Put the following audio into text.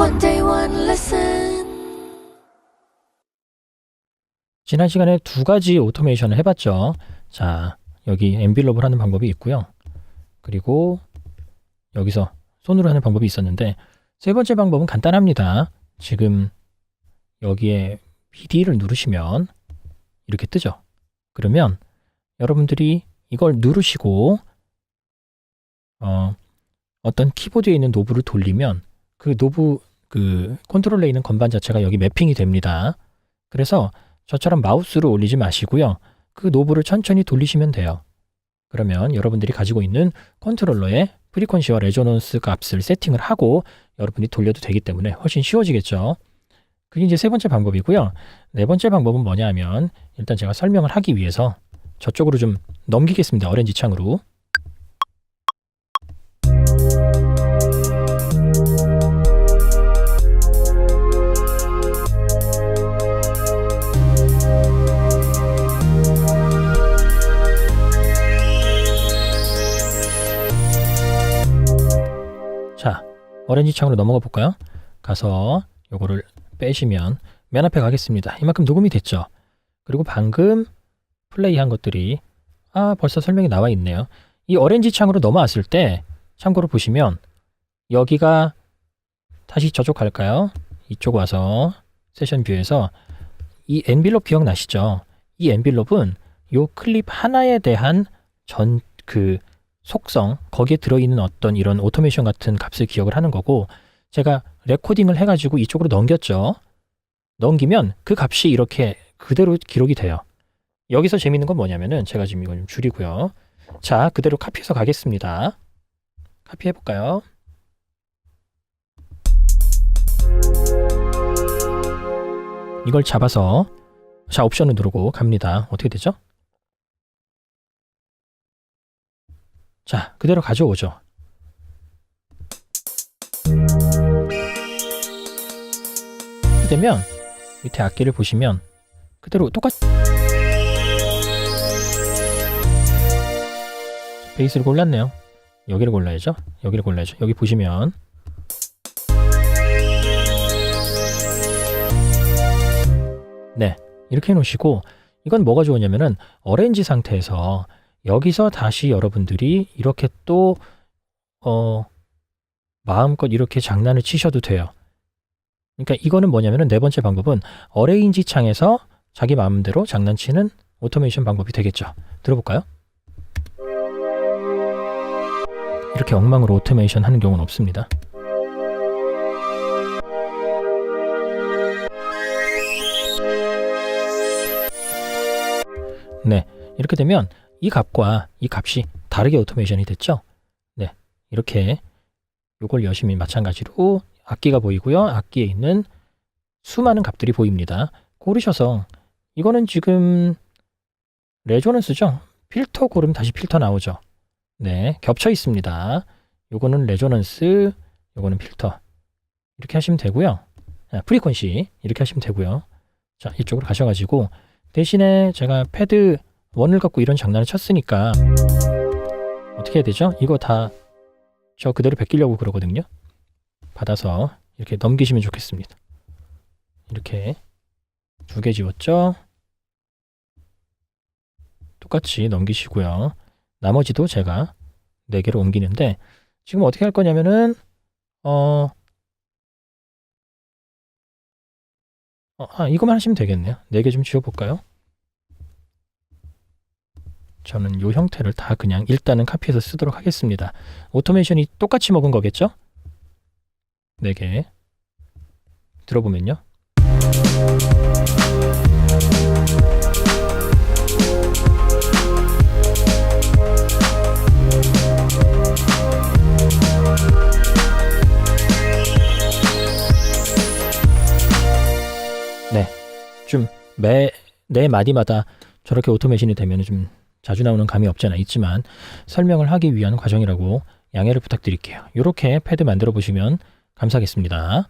One day, one. 지난 시간에 두 가지 오토메이션을 해봤죠. 자, 여기 엔빌롭을 하는 방법이 있고요. 그리고 여기서 손으로 하는 방법이 있었는데 세 번째 방법은 간단합니다. 지금 여기에 PD를 누르시면 이렇게 뜨죠. 그러면 여러분들이 이걸 누르시고 어, 어떤 키보드에 있는 노브를 돌리면 그 노브 그 컨트롤러에 있는 건반 자체가 여기 매핑이 됩니다. 그래서 저처럼 마우스를 올리지 마시고요. 그 노브를 천천히 돌리시면 돼요. 그러면 여러분들이 가지고 있는 컨트롤러의 프리퀀시와 레조넌스 값을 세팅을 하고 여러분이 돌려도 되기 때문에 훨씬 쉬워지겠죠. 그게 이제 세 번째 방법이고요. 네 번째 방법은 뭐냐 하면 일단 제가 설명을 하기 위해서 저쪽으로 좀 넘기겠습니다. 오렌지 창으로. 자, 오렌지 창으로 넘어가 볼까요? 가서 요거를 빼시면 맨 앞에 가겠습니다. 이만큼 녹음이 됐죠. 그리고 방금 플레이한 것들이 아 벌써 설명이 나와 있네요. 이 오렌지 창으로 넘어왔을 때 참고로 보시면 여기가 다시 저쪽 갈까요? 이쪽 와서 세션 뷰에서 이 엔빌롭 기억나시죠? 이 엔빌롭은 요 클립 하나에 대한 전 그 속성 거기에 들어있는 어떤 이런 오토메이션 같은 값을 기억을 하는 거고 제가 레코딩을 해가지고 이쪽으로 넘겼죠. 넘기면 그 값이 이렇게 그대로 기록이 돼요. 여기서 재밌는 건 뭐냐면은 제가 지금 이걸 좀 줄이고요. 자, 그대로 카피해서 가겠습니다. 카피해 볼까요? 이걸 잡아서 자 옵션을 누르고 갑니다. 어떻게 되죠? 자, 그대로 가져오죠. 이렇게 되면 밑에 악기를 보시면 그대로 똑같 베이스를 골랐네요. 여기를 골라야죠. 여기를 골라야죠. 여기 보시면 네 이렇게 해놓으시고 이건 뭐가 좋으냐면은 어렌지 상태에서 여기서 다시 여러분들이 이렇게 또 어, 마음껏 이렇게 장난을 치셔도 돼요. 그러니까 이거는 뭐냐면은 네 번째 방법은 어레인지 창에서 자기 마음대로 장난치는 오토메이션 방법이 되겠죠. 들어볼까요? 이렇게 엉망으로 오토메이션 하는 경우는 없습니다. 네, 이렇게 되면 이 값과 이 값이 다르게 오토메이션이 됐죠. 네, 이렇게 요걸 여시면 마찬가지로 악기가 보이고요. 악기에 있는 수많은 값들이 보입니다. 고르셔서 이거는 지금 레조넌스죠. 필터 고르면 다시 필터 나오죠. 네, 겹쳐 있습니다. 요거는 레조넌스, 요거는 필터. 이렇게 하시면 되고요. 아, 프리퀀시 이렇게 하시면 되고요. 자, 이쪽으로 가셔가지고 대신에 제가 패드 원을 갖고 이런 장난을 쳤으니까 어떻게 해야 되죠? 이거 다 저 그대로 베끼려고 그러거든요. 받아서 이렇게 넘기시면 좋겠습니다. 이렇게 두 개 지웠죠? 똑같이 넘기시고요. 나머지도 제가 네 개로 옮기는데 지금 어떻게 할 거냐면은 어, 어, 아, 이것만 하시면 되겠네요. 네 개 좀 지워볼까요? 저는 이 형태를 다 그냥 일단은 카피해서 쓰도록 하겠습니다. 오토메이션이 똑같이 먹은 거겠죠? 4개 들어보면요. 네, 좀 매 네 마디마다 저렇게 오토메이션이 되면 좀 자주 나오는 감이 없지 않아 있지만 설명을 하기 위한 과정이라고 양해를 부탁드릴게요. 이렇게 패드 만들어 보시면 감사하겠습니다.